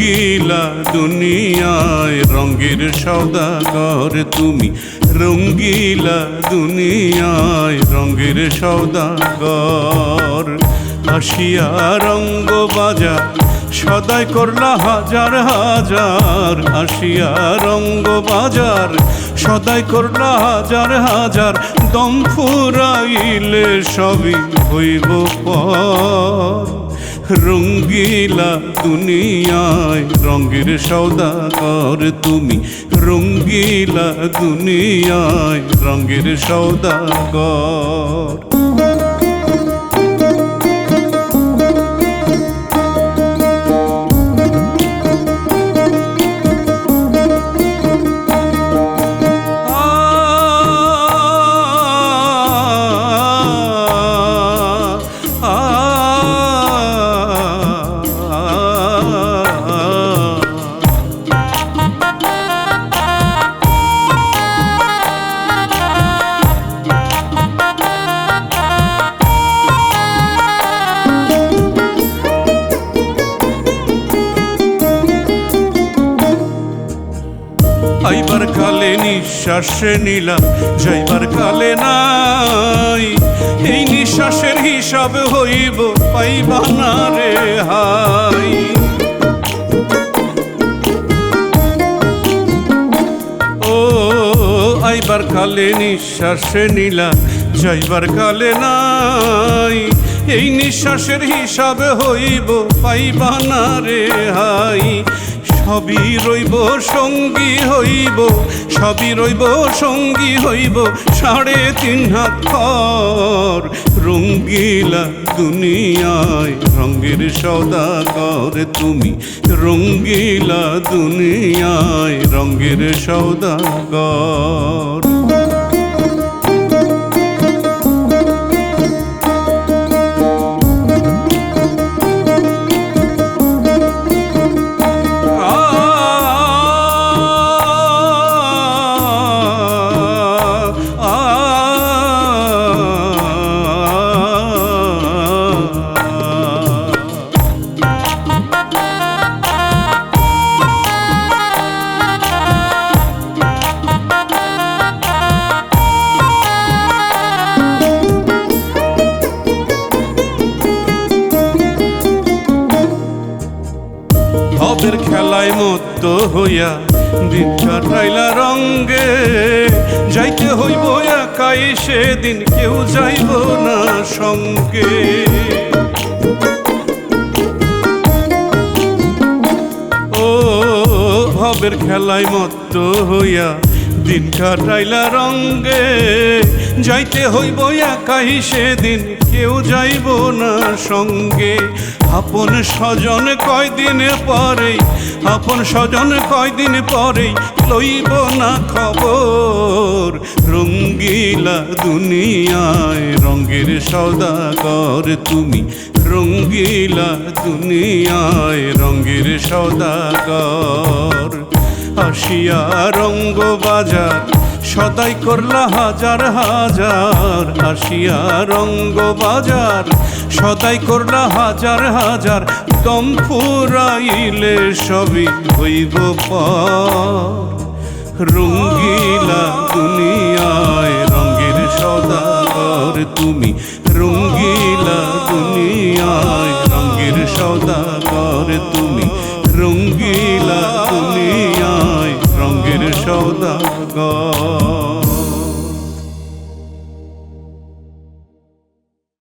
রঙ্গিলা দুনিয়ায় রঙ্গের সৌদাগর তুমি। রঙ্গিলা দুনিয়ায় রঙ্গের সৌদাগর আসিয়া রঙ্গ বাজার, সদাই করলা হাজার হাজার। আসিয়া রঙ্গ বাজার, সদাই করলা হাজার হাজার। দম ফুরাইলে সবই হইব পর। রঙ্গিলা দুনিয়ায় রঙ্গের সৌদাগর তুমি। রঙ্গিলা দুনিয়ায় রঙ্গের সৌদাগর আইবার নিঃশ্বাসে নিলাম, যাইবার কালে নাই। এই নিঃশ্বাসের হিসাব হইব, পাইবা না রে হাই। ও, আইবার কালে নিঃশ্বাসে নিলাম, যাইবার কালে নাই। এই নিঃশ্বাসের হিসাবে হইব, পাইবা না রে হাই। সবই রইব, সঙ্গী হইব, সবই রইব, সঙ্গী হইব, সাড়ে তিন হাত খর রঙ্গিলা দুনিয়ায় রঙ্গের সৌদাগর তুমি। রঙ্গিলা দুনিয়ায় রঙ্গের সৌদাগর। ভবের মুক্ত হইয়া দিন কাটাইলা রঙ্গে। যাইতে হইব একাই, সেদিন কেউ যাইব না সঙ্গে। ও, ভবের খেলায় মত্ত হইয়া দিন কাটাইলা রঙ্গে, যাইতে হইব একাই সেদিন, কেউ যাইব না সঙ্গে। আপন স্বজন কয়দিন পরেই, আপন স্বজন কয়দিন পরেই লইব না খবর। রঙ্গিলা দুনিয়ায় রঙ্গের সদাগর তুমি, রঙ্গিলা দুনিয়ায় রঙ্গের সদাগর। আসিয়া রঙ্গ বাজার, সদাই করলা হাজার হাজার। আসিয়া রঙ্গ বাজার, সদাই করলা হাজার হাজার। দম ফুরাইলে সবই হইব রঙ্গিলা দুনিয়ায়, রঙ্গের সদাগর তুমি রঙ্গিলা দুনিয়ায় রঙ্গের সদাগর